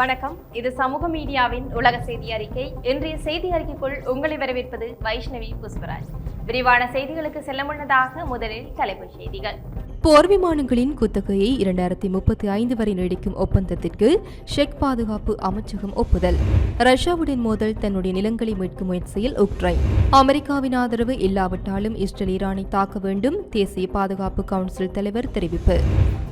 வணக்கம். இது சமூக மீடியாவின் உலக செய்தி அறிக்கை. இன்றைய செய்தி அறிக்கைக்குள் உங்களை வரவேற்பது வைஷ்ணவி புஷ்பராஜ். விரிவான செய்திகளுக்கு செல்ல முன்னதாக முதலில் தலைப்புச் செய்திகள். போர் விமானங்களின் குத்தகையை இரண்டாயிரத்தி முப்பத்தி ஐந்து வரை நீடிக்கும் ஒப்பந்தத்திற்கு செக் பாதுகாப்பு அமைச்சகம் ஒப்புதல். ரஷ்யாவுடன் மோதல் தன்னுடைய நிலங்களை மீட்கும் முயற்சியில் உக்ரைன். அமெரிக்காவின் ஆதரவு இல்லாவிட்டாலும் இஸ்ரேல் ஈரானை தாக்க வேண்டும் தேசிய பாதுகாப்பு கவுன்சில் தலைவர் தெரிவிப்பு.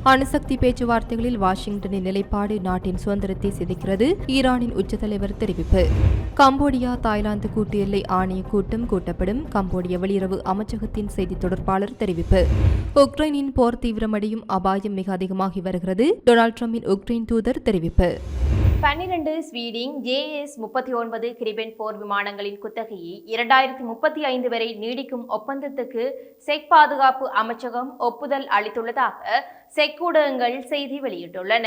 அணுசக்தி பேச்சுவார்த்தைகளில் வாஷிங்டனின் நிலைப்பாடு நாட்டின் சுதந்திரத்தை சிதைக்கிறது ஈரானின் உச்ச தலைவர் தெரிவிப்பு. கம்போடியா தாய்லாந்து கூட்டு எல்லை ஆணைய கூட்டம் கூட்டப்படும் கம்போடிய வெளியுறவு அமைச்சகத்தின் செய்தி தொடர்பாளர் தெரிவிப்பு. உக்ரைனின் போர் தீவிரமடையும் அபாயம் மிக அதிகமாகி வருகிறது. டொனால்ட் ட்ரம்பின் உக்ரைன் தூதர் தெரிவிப்பு. பன்னிரண்டு ஸ்வீடிங் ஜேஎஸ் முப்பத்தி ஒன்பது கிரிபென் போர் விமானங்களின் குத்தகையை இரண்டாயிரத்தி முப்பத்தி ஐந்து வரை நீடிக்கும் ஒப்பந்தத்துக்கு செக் பாதுகாப்பு அமைச்சகம் ஒப்புதல் அளித்துள்ளதாக செக் ஊடகங்கள் செய்தி வெளியிட்டுள்ளன.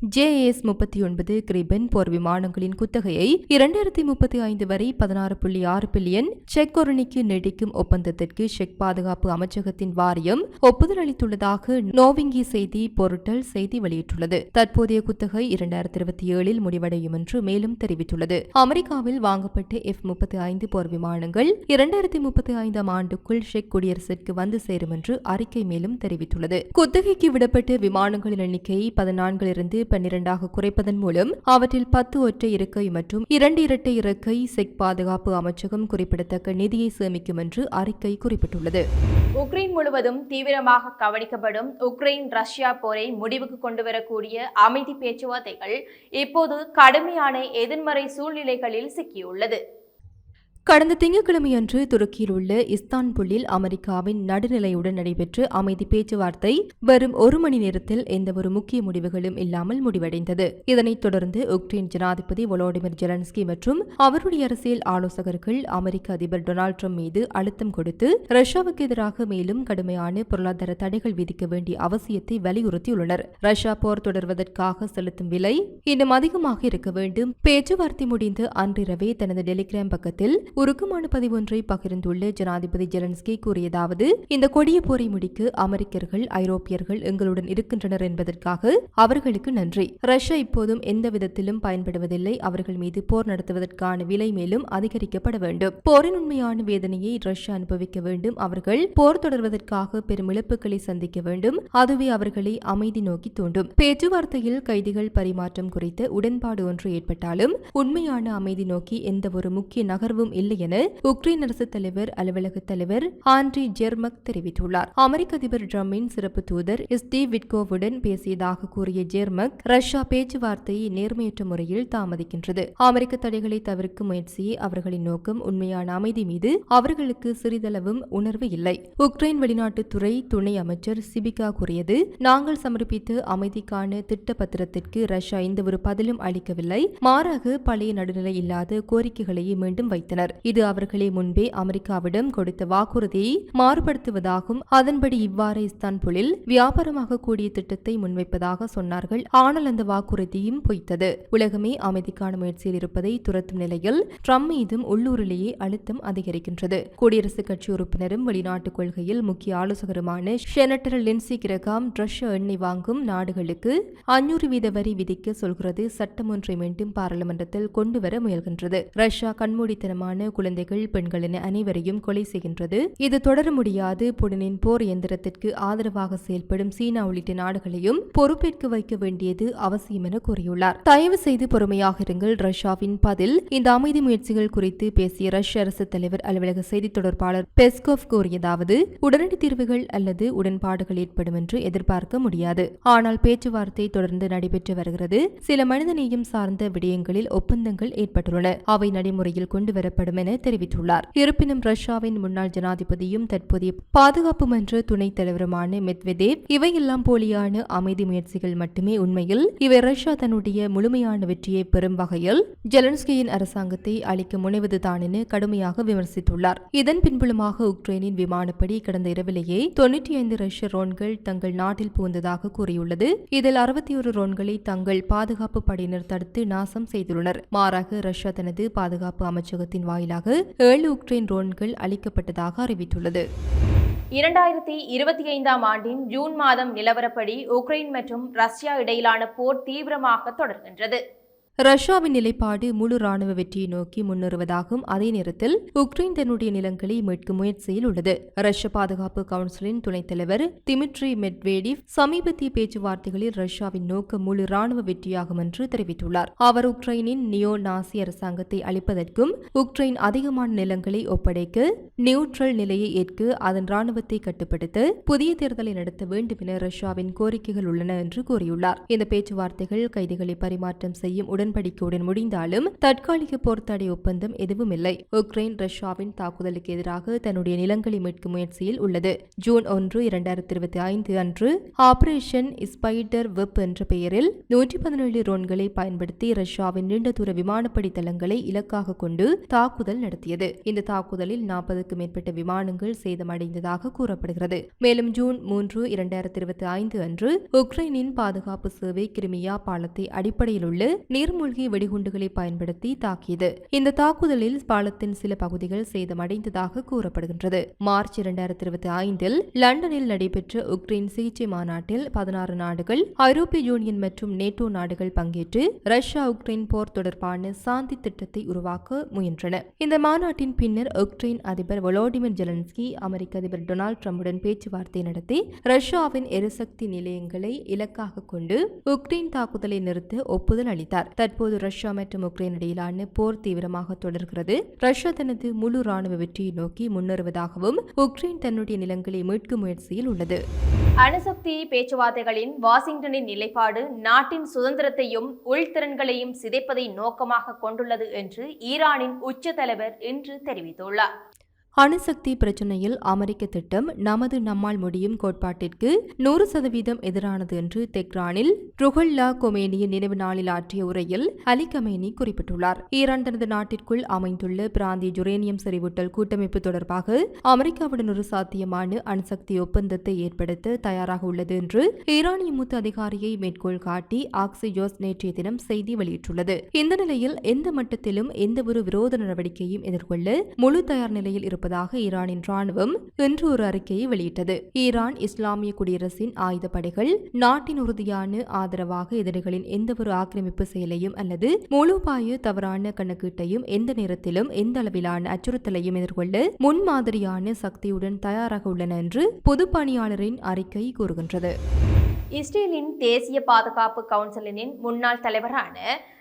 ஜேஎஸ் முப்பத்தி ஒன்பது கிரிபென் போர் விமானங்களின் குத்தகையை இரண்டாயிரத்தி முப்பத்தி ஐந்து வரை பதினாறு புள்ளி ஆறு பில்லியன் செக் கொரணிக்கு நீடிக்கும் ஒப்பந்தத்திற்கு செக் பாதுகாப்பு அமைச்சகத்தின் வாரியம் ஒப்புதல் அளித்துள்ளதாக நோவிங்கி செய்தி பொருட்டல் செய்தி வெளியிட்டுள்ளது. தற்போதைய குத்தகை இரண்டாயிரத்தி இருபத்தி ஏழில் முடிவடையும் என்று மேலும் தெரிவித்துள்ளது. அமெரிக்காவில் வாங்கப்பட்ட எஃப் முப்பத்தி ஐந்து போர் விமானங்கள் இரண்டாயிரத்தி முப்பத்தி ஐந்தாம் ஆண்டுக்குள் செக் குடியரசிற்கு வந்து சேரும் என்று அறிக்கை மேலும் தெரிவித்துள்ளது. குத்தகைக்கு விடப்பட்ட விமானங்களின் எண்ணிக்கையை பதினான்கிலிருந்து பன்னிரண்டாக குறைப்பதன் மூலம் அவற்றில் பத்து ஒற்றை இருக்கை மற்றும் இரண்டு இரட்டை இருக்கை செக் பாதுகாப்பு அமைச்சகம் குறிப்பிடத்தக்க நிதியை சேமிக்கும் என்று அறிக்கை குறிப்பிட்டுள்ளது. உக்ரைன் முழுவதும் தீவிரமாக கவனிக்கப்படும் உக்ரைன் ரஷ்யா போரை முடிவுக்கு கொண்டு வரக்கூடிய அமைதி பேச்சுவார்த்தைகள் இப்போது கடுமையான எதிர்மறை சூழ்நிலைகளில் சிக்கியுள்ளது. கடந்த திங்கட்கிழமையன்று துருக்கியில் உள்ள இஸ்தான்புல்லில் அமெரிக்காவின் நடுநிலையுடன் நடைபெற்ற அமைதி பேச்சுவார்த்தை வரும் ஒரு மணி நேரத்தில் எந்தவொரு முக்கிய முடிவுகளும் இல்லாமல் முடிவடைந்தது. இதனைத் தொடர்ந்து உக்ரைன் ஜனாதிபதி வொலோடிமிர் ஜெலன்ஸ்கி மற்றும் அவருடைய அரசியல் ஆலோசகர்கள் அமெரிக்க அதிபர் டொனால்ட் ட்ரம்ப் மீது அழுத்தம் கொடுத்து ரஷ்யாவுக்கு எதிராக மேலும் கடுமையான பொருளாதார தடைகள் விதிக்க வேண்டிய அவசியத்தை வலியுறுத்தியுள்ளனர். ரஷ்யா போர் தொடர்வதற்காக செலுத்தும் விலை இன்னும் அதிகமாக இருக்க வேண்டும். பேச்சுவார்த்தை முடிந்து அன்றிரவே தனது டெலிகிராம் பக்கத்தில் உருக்கமான பதிவொன்றை பகிர்ந்துள்ள ஜனாதிபதி ஜெலன்ஸ்கி கூறியதாவது இந்த கொடிய போரை முடிக்க அமெரிக்கர்கள் ஐரோப்பியர்கள் எங்களுடன் இருக்கின்றனர் என்பதற்காக அவர்களுக்கு நன்றி. ரஷ்யா இப்போதும் எந்த விதத்திலும் பயன்படுவதில்லை. அவர்கள் மீது போர் நடத்துவதற்கான விலை மேலும் அதிகரிக்கப்பட வேண்டும். போரின் உண்மையான வேதனையை ரஷ்யா அனுபவிக்க வேண்டும். அவர்கள் போர் தொடர்வதற்காக பெரும் இழப்புகளை சந்திக்க வேண்டும். அதுவே அவர்களை அமைதி நோக்கி தூண்டும். பேச்சுவார்த்தையில் கைதிகள் பரிமாற்றம் குறித்த உடன்பாடு ஒன்று ஏற்பட்டாலும் உண்மையான அமைதி நோக்கி எந்த ஒரு முக்கிய நகர்வும் இல்லை என உக்ரைன் அரசு தலைவர் அலுவலக தலைவர் ஆண்ட்ரி ஜெர்மக் தெரிவித்துள்ளார். அமெரிக்க அதிபர் ட்ரம்பின் சிறப்பு தூதர் ஸ்டீவ் விட்கோவுடன் பேசியதாக கூறிய ஜெர்மக் ரஷ்யா பேச்சுவார்த்தையை நேர்மையற்ற முறையில் தாமதிக்கின்றது. அமெரிக்க தடைகளை தவிர்க்கும் முயற்சியே அவர்களின் நோக்கம் உண்மையான அமைதி மீது அவர்களுக்கு சிறிதளவும் உணர்வு இல்லை. உக்ரைன் வெளிநாட்டுத்துறை துணை அமைச்சர் சிபிகா கூறியது நாங்கள் சமர்ப்பித்த அமைதிக்கான திட்ட பத்திரத்திற்கு ரஷ்யா எந்த ஒரு பதிலும் அளிக்கவில்லை. மாறாக பழைய நடுநிலை இல்லாத கோரிக்கைகளையே மீண்டும் வைத்தனர். இது அவர்களே முன்பே அமெரிக்காவிடம் கொடுத்த வாக்குறுதியை மாறுபடுத்துவதாகும். அதன்படி இவ்வாறு இஸ்தான்புலில் வியாபாரமாக கூடிய திட்டத்தை முன்வைப்பதாக சொன்னார்கள். ஆனால் அந்த வாக்குறுதியும் பொய்த்தது. உலகமே அமைதிக்கான முயற்சியில் இருப்பதை துரத்தும் நிலையில் ட்ரம்ப் மீதும் உள்ளூரிலேயே அழுத்தம் அதிகரிக்கின்றது. குடியரசுக் கட்சி உறுப்பினரும் வெளிநாட்டு கொள்கையில் முக்கிய ஆலோசகருமான செனட்டர் லின்சி கிரகாம் ரஷ்ய எண்ணெய் வாங்கும் நாடுகளுக்கு அஞ்சூறு வீத வரி விதிக்க சொல்கிறது. சட்டம் ஒன்றை மீண்டும் பாராளுமன்றத்தில் கொண்டுவர முயல்கின்றது. ரஷ்யா கண்மூடித்தனமான குழந்தைகள் பெண்கள் என அனைவரையும் கொலை செய்கின்றது. இது தொடர முடியாது. புடனின் போர் எந்திரத்திற்கு ஆதரவாக செயல்படும் சீனா உள்ளிட்ட நாடுகளையும் பொறுப்பேற்க வைக்க வேண்டியது அவசியம் என கூறியுள்ளார். தயவு செய்து பொறுமையாக இருங்கள். ரஷ்யாவின் பதில் இந்த அமைதி முயற்சிகள் குறித்து பேசிய ரஷ்ய அரசு தலைவர் அலுவலக செய்தி தொடர்பாளர் பெஸ்கோவ் கூறியதாவது உடனடி தீர்வுகள் அல்லது உடன்பாடுகள் ஏற்படும் என்று எதிர்பார்க்க முடியாது. ஆனால் பேச்சுவார்த்தை தொடர்ந்து நடைபெற்று வருகிறது. சில மனிதநேயம் சார்ந்த விடயங்களில் ஒப்பந்தங்கள் ஏற்பட்டுள்ளன. அவை நடைமுறையில் கொண்டு வேண்டும் என தெரிவித்துள்ளார். இருப்பினும் ரஷ்யாவின் முன்னாள் ஜனாதிபதியும் தற்போதைய பாதுகாப்பு மன்ற துணைத் தலைவருமான மெத்வெதேவ் இவையெல்லாம் போலியான அமைதி முயற்சிகள் மட்டுமே. உண்மையில் இவை ரஷ்யா தன்னுடைய முழுமையான வெற்றியை பெறும் வகையில் ஜெலன்ஸ்கியின் அரசாங்கத்தை அளிக்க முனைவதுதான் என கடுமையாக விமர்சித்துள்ளார். இதன் பின்புலமாக உக்ரைனின் விமானப்படி கடந்த இரவிலேயே தொன்னூற்றி ஐந்து ரஷ்ய ரோன்கள் தங்கள் நாட்டில் புகுந்ததாக கூறியுள்ளது. இதில் அறுபத்தி ஒரு ரோன்களை தங்கள் பாதுகாப்பு படையினர் தடுத்து நாசம் செய்துள்ளனர். மாறாக ரஷ்யா தனது பாதுகாப்பு அமைச்சகத்தின் வாயிலாக ஏழு உக்ரைன் ட்ரோன்கள் அளிக்கப்பட்டதாக அறிவித்துள்ளது. இரண்டாயிரத்தி இருபத்தி ஐந்தாம் ஆண்டின் ஜூன் மாதம் நிலவரப்படி உக்ரைன் மற்றும் ரஷ்யா இடையிலான போர் தீவிரமாக தொடர்கின்றது. ரஷ்யாவின் நிலைப்பாடு முழு ராணுவ வெற்றியை நோக்கி முன்னேறுவதாகவும் அதே நேரத்தில் உக்ரைன் தன்னுடைய நிலங்களை மீட்கும் முயற்சியில் உள்ளது. ரஷ்ய பாதுகாப்பு கவுன்சிலின் துணைத் தலைவர் திமிட்ரி மெட்வேடிவ் சமீபத்திய பேச்சுவார்த்தைகளில் ரஷ்யாவின் நோக்கம் முழு ராணுவ வெற்றியாகும் என்று தெரிவித்துள்ளார். அவர் உக்ரைனின் நியோ நாசி அரசாங்கத்தை அளிப்பதற்கும் உக்ரைன் அதிகமான நிலங்களை ஒப்படைக்க நியூட்ரல் நிலையை ஏற்க அதன் ராணுவத்தை கட்டுப்படுத்த புதிய தேர்தலை நடத்த வேண்டும் என ரஷ்யாவின் கோரிக்கைகள் உள்ளன என்று கூறியுள்ளார். இந்த பேச்சுவார்த்தைகள் கைதிகளை பரிமாற்றம் செய்யும் உடன்படிக்கையுடன் முடிந்தாலும் தற்காலிக போர் தடை ஒப்பந்தம் எதுவும் இல்லை உக்ரைன் ரஷ்யாவின் தாக்குதலுக்கு எதிராக தன்னுடைய நிலங்களை மீட்கும் முயற்சியில் உள்ளது. ஜூன் ஒன்று இரண்டாயிரத்தி இருபத்தி ஐந்து அன்று ஆபரேஷன் ஸ்பைடர் வெப் என்ற பெயரில் நூற்றி பதினேழு ரோன்களை பயன்படுத்தி ரஷ்யாவின் நீண்ட தூர விமானப்படை தளங்களை இலக்காக கொண்டு தாக்குதல் நடத்தியது. இந்த தாக்குதலில் நாற்பதுக்கும் மேற்பட்ட விமானங்கள் சேதமடைந்ததாக கூறப்படுகிறது. மேலும் ஜூன் மூன்று இரண்டாயிரத்தி இருபத்தி ஐந்து அன்று உக்ரைனின் பாதுகாப்பு சேவை கிரிமியா பாலத்தை அடிப்படையில் உள்ள நீர் நீர்மூழ்கி வெடிகுண்டுகளை பயன்படுத்தி தாக்கியது. இந்த தாக்குதலில் பாலத்தின் சில பகுதிகள் சேதமடைந்ததாக கூறப்படுகின்றது. மார்ச் இரண்டாயிரத்தி இருபத்தி ஐந்தில் லண்டனில் நடைபெற்ற உக்ரைன் சிகிச்சை மாநாட்டில் பதினாறு நாடுகள் ஐரோப்பிய யூனியன் மற்றும் நேட்டோ நாடுகள் பங்கேற்று ரஷ்யா உக்ரைன் போர் தொடர்பான சாந்தி திட்டத்தை உருவாக்க முயன்றன. இந்த மாநாட்டின் பின்னர் உக்ரைன் அதிபர் வொலோடிமிர் ஜெலன்ஸ்கி அமெரிக்க அதிபர் டொனால்டு ட்ரம்புடன் பேச்சுவார்த்தை நடத்தி ரஷ்யாவின் எரிசக்தி நிலையங்களை இலக்காக கொண்டு உக்ரைன் தாக்குதலை நிறுத்த ஒப்புதல் அளித்தார். தற்போது ரஷ்யா மற்றும் உக்ரைன் இடையிலான போர் தீவிரமாக தொடர்கிறது. ரஷ்யா தனது முழு ராணுவ வெற்றியை நோக்கி முன்னேறுவதாகவும் உக்ரைன் தன்னுடைய நிலங்களை மீட்கும் முயற்சியில் உள்ளது. அணுசக்தி பேச்சுவார்த்தைகளின் வாஷிங்டனின் நிலைப்பாடு நாட்டின் சுதந்திரத்தையும் உள்திறன்களையும் சிதைப்பதை நோக்கமாக கொண்டுள்ளது என்று ஈரானின் உச்ச தலைவர் இன்று தெரிவித்துள்ளார். அணுசக்தி பிரச்சினையில் அமெரிக்க திட்டம் நமது நம்மால் முடியும் கோட்பாட்டிற்கு நூறு சதவீதம் எதிரானது என்று தெஹ்ரானில் ருஹல்லா கொமேனியின் நினைவு நாளில் ஆற்றிய உரையில் அலி கமேனி குறிப்பிட்டுள்ளார். ஈரான் தனது நாட்டிற்குள் அமைந்துள்ள பிராந்திய ஜுரேனியம் செறிவூட்டல் கூட்டமைப்பு தொடர்பாக அமெரிக்காவுடன் ஒரு சாத்தியமான அணுசக்தி ஒப்பந்தத்தை ஏற்படுத்த தயாராக உள்ளது என்று ஈரானிய மூத்த அதிகாரியை மேற்கோள் காட்டி ஆக்சிஜோஸ் நேற்றைய தினம் செய்தி வெளியிட்டுள்ளது. இந்த நிலையில் எந்த மட்டத்திலும் எந்தவொரு விரோத நடவடிக்கையும் எதிர்கொள்ள முழு தயார் நிலையில் இருப்பதாக ஈரானின் ராணுவம் இன்று ஒரு அறிக்கையை வெளியிட்டது. ஈரான் இஸ்லாமிய குடியரசின் ஆயுதப்படைகள் நாட்டின் உறுதியான ஆதரவாக எதிரிகளின் எந்தவொரு ஆக்கிரமிப்பு செயலையும் அல்லது மூலோபாய தவறான கணக்கீட்டையும் எந்த நேரத்திலும் எந்த அளவிலான அச்சுறுத்தலையும் எதிர்கொள்ள முன்மாதிரியான சக்தியுடன் தயாராக உள்ளன என்று பொதுப்பணியாளரின் அறிக்கை கூறுகின்றது. இஸ்ரேலின் தேசிய பாதுகாப்பு கவுன்சிலின் முன்னாள் தலைவரான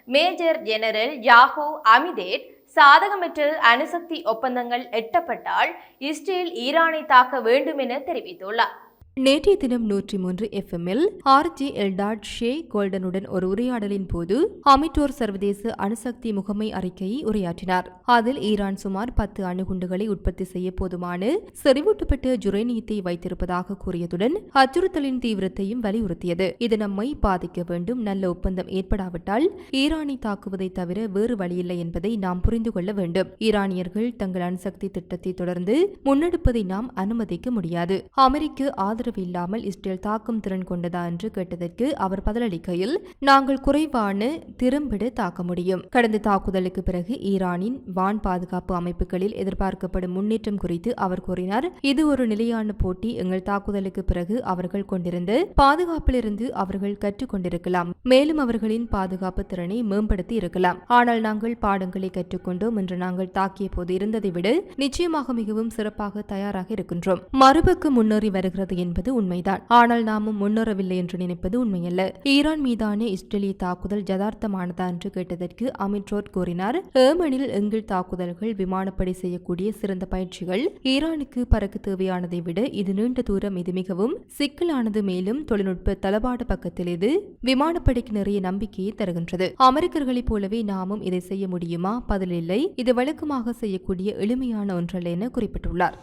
மேஜர் ஜெனரல் யாஹூ அமிதேட் சாதகமற்று அணுசக்தி ஒப்பந்தங்கள் எட்டப்பட்டால் இஸ்ரேல் ஈரானை தாக்க வேண்டும் என தெரிவித்துள்ளார். நேற்றைய தினம் நூற்றி மூன்று எஃப்எம்மில் ஆர்ஜி எல்டாட் ஷே கோல்டனுடன் ஒரு உரையாடலின் போது அமிட்டோர் சர்வதேச அணுசக்தி முகமை அறிக்கையை உரையாற்றினார். அதில் ஈரான் சுமார் பத்து அணுகுண்டுகளை உற்பத்தி செய்ய போதுமான செறிவூட்டப்பட்ட ஜுரேனியத்தை வைத்திருப்பதாக கூறியதுடன் அச்சுறுத்தலின் தீவிரத்தையும் வலியுறுத்தியது. இது நம்மை பாதிக்க வேண்டும் நல்ல ஒப்பந்தம் ஏற்படாவிட்டால் ஈரானை தாக்குவதை தவிர வேறு வழியில்லை என்பதை நாம் புரிந்து கொள்ள வேண்டும். ஈரானியர்கள் தங்கள் அணுசக்தி திட்டத்தை தொடர்ந்து முன்னெடுப்பதை நாம் அனுமதிக்க முடியாது. அமெரிக்க ஆதரவு ஆதரவு இல்லாமல் இஸ்ரேல் தாக்கும் திறன் கொண்டதா என்று கேட்டதற்கு அவர் பதிலளிக்கையில் நாங்கள் குறைவான திறம்பட தாக்க முடியும். கடந்த தாக்குதலுக்கு பிறகு ஈரானின் வான் பாதுகாப்பு அமைப்புகளில் எதிர்பார்க்கப்படும் முன்னேற்றம் குறித்து அவர் கூறினார். இது ஒரு நிலையான போட்டி. எங்கள் தாக்குதலுக்கு பிறகு அவர்கள் கொண்டிருந்த பாதுகாப்பிலிருந்து அவர்கள் கற்றுக்கொண்டிருக்கலாம் மேலும் அவர்களின் பாதுகாப்பு திறனை மேம்படுத்தி இருக்கலாம். ஆனால் நாங்கள் பாடங்களை கற்றுக்கொண்டோம் என்று நாங்கள் தாக்கிய போது இருந்ததை விட நிச்சயமாக மிகவும் சிறப்பாக தயாராக இருக்கின்றோம். மறுபக்கம் முன்னேறி வருகிறது என்பது உண்மைதான். ஆனால் நாமும் முன்னேறவில்லை என்று நினைப்பது உண்மையல்ல. ஈரான் மீதான இஸ்ரேலிய தாக்குதல் ஜதார்த்தமானதா என்று கேட்டதற்கு அமித் ரோட் கூறினார். ஏமனில் எங்கள் தாக்குதல்கள் விமானப்படை செய்யக்கூடிய சிறந்த பயிற்சிகள். ஈரானுக்கு பறக்க தேவையானதை விட இது நீண்ட தூரம் இது மிகவும் சிக்கலானது. மேலும் தொழில்நுட்ப தளபாட பக்கத்தில் இது விமானப்படைக்கு நிறைய நம்பிக்கையை தருகின்றது. அமெரிக்கர்களைப் போலவே நாமும் இதை செய்ய முடியுமா? பதிலில்லை இது வழக்கமாக செய்யக்கூடிய எளிமையான ஒன்றல்ல என குறிப்பிட்டுள்ளார்.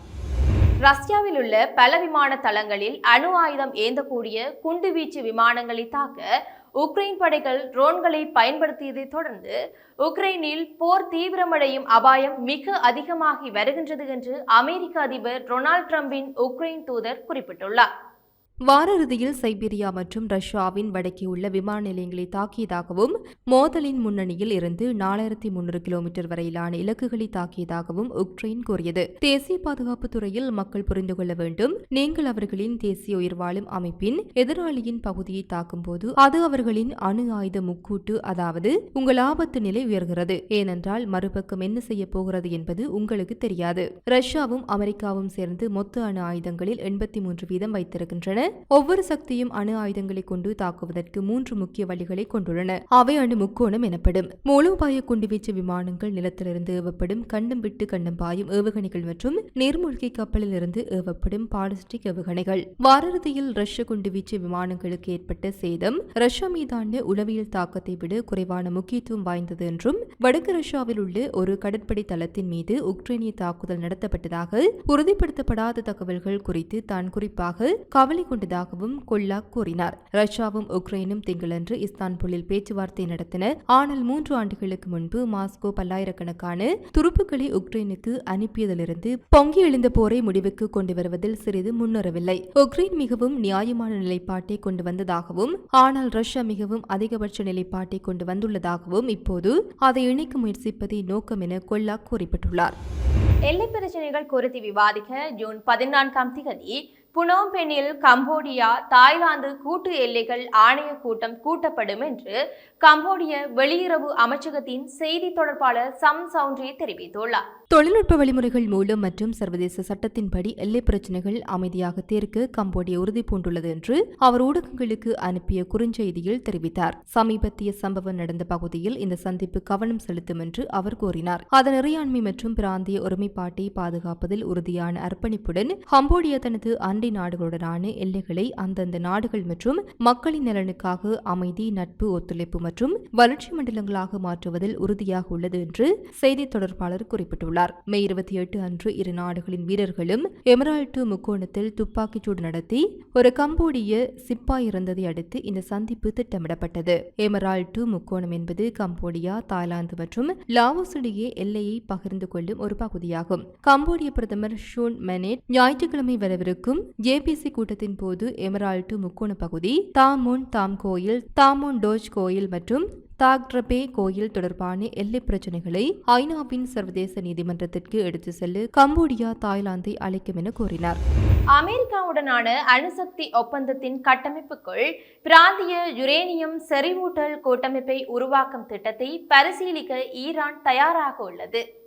ரஷ்யாவில் உள்ள பல விமான தளங்களில் அணு ஆயுதம் ஏந்தக்கூடிய குண்டுவீச்சு விமானங்களை தாக்க உக்ரைன் படைகள் ட்ரோன்களை பயன்படுத்தியதை தொடர்ந்து உக்ரைனில் போர் தீவிரமடையும் அபாயம் மிக அதிகமாகி வருகின்றது என்று அமெரிக்க அதிபர் டொனால்ட் ட்ரம்பின் உக்ரைன் தூதர் குறிப்பிட்டுள்ளார். வாரறுதியில் சைபீரியா மற்றும் ரஷ்யாவின் வடக்கே உள்ள விமான நிலையங்களை தாக்கியதாகவும் மோதலின் முன்னணியில் இருந்து நாலாயிரத்தி முன்னூறு கிலோமீட்டர் வரையிலான இலக்குகளை தாக்கியதாகவும் உக்ரைன் கூறியது. தேசிய பாதுகாப்பு துறையில் மக்கள் புரிந்து கொள்ள வேண்டும். நீங்கள் அவர்களின் தேசிய உயிர்வாழும் அமைப்பின் எதிராளியின் பகுதியை தாக்கும்போது அது அவர்களின் அணு ஆயுத முக்கூட்டு அதாவது உங்கள் ஆபத்து நிலை உயர்கிறது. ஏனென்றால் மறுபக்கம் என்ன செய்ய போகிறது என்பது உங்களுக்கு தெரியாது. ரஷ்யாவும் அமெரிக்காவும் சேர்ந்து மொத்த அணு ஆயுதங்களில் எண்பத்தி மூன்று வீதம் வைத்திருக்கின்றன. ஒவ்வொரு சக்தியும் அணு ஆயுதங்களை கொண்டு தாக்குவதற்கு மூன்று முக்கிய வழிகளை கொண்டுள்ளன. அவை அணு முக்கோணம் எனப்படும். மூலோபாய குண்டுவீச்சு விமானங்கள் நிலத்திலிருந்து ஏவப்படும். கண்டம் விட்டு கண்டம் பாயும் ஏவுகணைகள் மற்றும் நீர்மூழ்கி கப்பலில் இருந்து ஏவப்படும் பாலிஸ்டிக் ஏவுகணைகள். வாரறுதியில் ரஷ்ய குண்டுவீச்சு விமானங்களுக்கு ஏற்பட்ட சேதம் ரஷ்யா மீதான உளவியல் தாக்கத்தை விட குறைவான முக்கியத்துவம் வாய்ந்தது என்றும் வடக்கு ரஷ்யாவில் உள்ள ஒரு கடற்படை தளத்தின் மீது உக்ரைனிய தாக்குதல் நடத்தப்பட்டதாக உறுதிப்படுத்தப்படாத தகவல்கள் குறித்து தான் குறிப்பாக கவலை கொண்டு கொண்டதாகவும் கொல்லாக் கூறினார். ரஷ்யாவும் உக்ரைனும் திங்களன்று இஸ்தான்புல்லில் பேச்சுவார்த்தை நடத்தின ஆனால் மூன்று ஆண்டுகளுக்கு முன்பு மாஸ்கோ பல்லாயிரக்கணக்கான துருப்புக்களை உக்ரைனுக்கு அனுப்பியதிலிருந்து பொங்கி எழுந்த போரை முடிவுக்கு கொண்டு வருவதில் சிறிது முன்னேறவில்லை. உக்ரைன் மிகவும் நியாயமான நிலைப்பாட்டை கொண்டு வந்ததாகவும் ஆனால் ரஷ்யா மிகவும் அதிகபட்ச நிலைப்பாட்டை கொண்டு வந்துள்ளதாகவும் இப்போது அதை இணைக்க முயற்சிப்பதே நோக்கம் என கொல்லா குறிப்பிட்டுள்ளார். எல்லை பிரச்சனைகள் குறித்து விவாதிக்க ஜூன் பதினான்காம் தேதி புனோம்பெனில் கம்போடியா தாய்லாந்து கூட்டு எல்லைகள் ஆணைய கூட்டம் கூட்டப்படும் என்று கம்போடிய வெளியுறவு அமைச்சகத்தின் செய்தி தொடர்பாளர் சம் சவுண்ட்ரி தெரிவித்துள்ளார். தொழில்நுட்ப வழிமுறைகள் மூலம் மற்றும் சர்வதேச சட்டத்தின்படி எல்லை பிரச்சினைகள் அமைதியாக தீர்க்க கம்போடியா உறுதி பூண்டுள்ளது என்று அவர் ஊடகங்களுக்கு அனுப்பிய குறுஞ்செய்தியில் தெரிவித்தார். சமீபத்திய சம்பவம் நடந்த பகுதியில் இந்த சந்திப்பு கவனம் செலுத்தும் என்று அவர் கூறினார். அதன் இறையாண்மை மற்றும் பிராந்திய ஒருமைப்பாட்டை பாதுகாப்பதில் உறுதியான அர்ப்பணிப்புடன் கம்போடியா தனது அண்டை நாடுகளுடனான எல்லைகளை அந்தந்த நாடுகள் மற்றும் மக்களின் நலனுக்காக அமைதி நட்பு ஒத்துழைப்பு மற்றும் வளர்ச்சி மண்டலங்களாக மாற்றுவதில் உறுதியாக உள்ளது என்று செய்தி தொடர்பாளர் குறிப்பிட்டுள்ளார். தெரிவித்துள்ளார் மே இருபத்தி எட்டு அன்று இரு நாடுகளின் வீரர்களும் எமரால்டு முக்கோணத்தில் துப்பாக்கிச்சூடு நடத்தி ஒரு கம்போடிய சிப்பாய் இறந்ததை அடுத்து இந்த சந்திப்பு திட்டமிடப்பட்டது. எமரால்டு முக்கோணம் என்பது கம்போடியா தாய்லாந்து மற்றும் லாவோஸ் இடையே எல்லையை பகிர்ந்து கொள்ளும் ஒரு பகுதியாகும். கம்போடிய பிரதமர் ஷூன் மெனேட் ஞாயிற்றுக்கிழமை வரவிருக்கும் ஜேபிசி கூட்டத்தின் போது எமரால்டு முக்கோண பகுதி தாமோன் தாம் கோயில் தாமோன் டோஜ் கோயில் மற்றும் தாக்ரபே கோயில் தொடர்பான எல்லை பிரச்சினைகளை ஐநாவின் சர்வதேச நீதிமன்றத்திற்கு எடுத்து செல்ல கம்போடியா தாய்லாந்தை அழைக்கும் என கூறினார். அமெரிக்காவுடனான அணுசக்தி ஒப்பந்தத்தின் கட்டமைப்புக்குள் பிராந்திய யுரேனியம் செறிவூட்டல் கூட்டமைப்பை உருவாக்கும் திட்டத்தை பரிசீலிக்க ஈரான் தயாராக உள்ளது.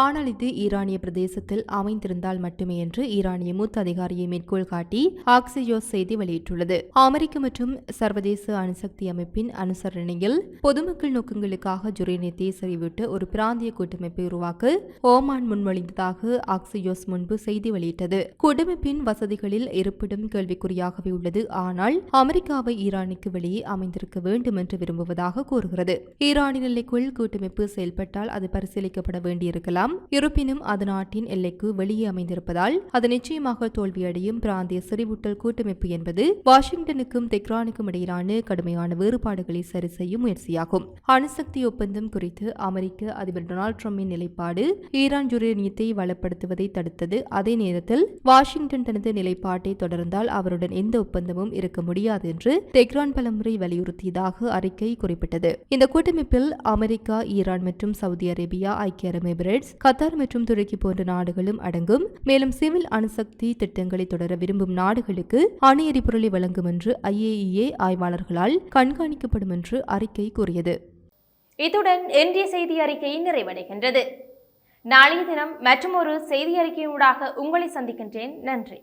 ஆனால் இது ஈரானிய பிரதேசத்தில் அமைந்திருந்தால் மட்டுமே என்று ஈரானிய மூத்த அதிகாரியை மேற்கோள் காட்டி ஆக்சியோஸ் செய்தி வெளியிட்டுள்ளது. அமெரிக்க மற்றும் சர்வதேச அணுசக்தி அமைப்பின் அனுசரணையில் பொதுமக்கள் நோக்கங்களுக்காக ஜுரேனியத்தை செறிவிட்டு ஒரு பிராந்திய கூட்டமைப்பை உருவாக்க ஓமான் முன்மொழிந்ததாக ஆக்சியோஸ் முன்பு செய்தி வெளியிட்டது. கூட்டமைப்பின் வசதிகளில் இருப்பிடம் கேள்விக்குறியாகவே உள்ளது. ஆனால் அமெரிக்காவை ஈரானுக்கு வெளியே அமைந்திருக்க வேண்டும் என்று விரும்புவதாக கூறுகிறது. ஈரானின் நிலைக்குள் கூட்டமைப்பு செயல்பட்டால் அது பரிசீலிக்கப்பட வேண்டியிருக்கலாம். இருப்பினும் அது நாட்டின் எல்லைக்கு வெளியே அமைந்திருப்பதால் அது நிச்சயமாக தோல்வியடையும் பிராந்திய செறிவூட்டல் கூட்டமைப்பு என்பது வாஷிங்டனுக்கும் தெஹ்ரானுக்கும் இடையிலான கடுமையான வேறுபாடுகளை சரி செய்யும் முயற்சியாகும். அணுசக்தி ஒப்பந்தம் குறித்து அமெரிக்க அதிபர் டொனால்ட் ட்ரம்பின் நிலைப்பாடு ஈரான் யுரேனியத்தை வளப்படுத்துவதை தடுத்தது. அதே நேரத்தில் வாஷிங்டன் தனது நிலைப்பாட்டை தொடர்ந்தால் அவருடன் எந்த ஒப்பந்தமும் இருக்க முடியாது என்று தெஹ்ரான் பலமுறை வலியுறுத்தியதாக அறிக்கை குறிப்பிட்டது. இந்த கூட்டமைப்பில் அமெரிக்கா ஈரான் மற்றும் சவுதி அரேபியா ஐக்கிய அரபு எமிரேட்ஸ் கத்தார் மற்றும் துருக்கி போன்ற நாடுகளும் அடங்கும். மேலும் சிவில் அணுசக்தி திட்டங்களை தொடர விரும்பும் நாடுகளுக்கு அணு எரிபொருளை வழங்கும் என்று ஐஏஇஏ ஆய்வாளர்களால் கண்காணிக்கப்படும் என்று அறிக்கை கூறியது. இத்துடன் இன்றைய செய்தி அறிக்கை நிறைவடைகின்றது. நாளைய தினம் மற்றும் ஒரு செய்தி அறிக்கையூடாக உங்களை சந்திக்கின்றேன். நன்றி.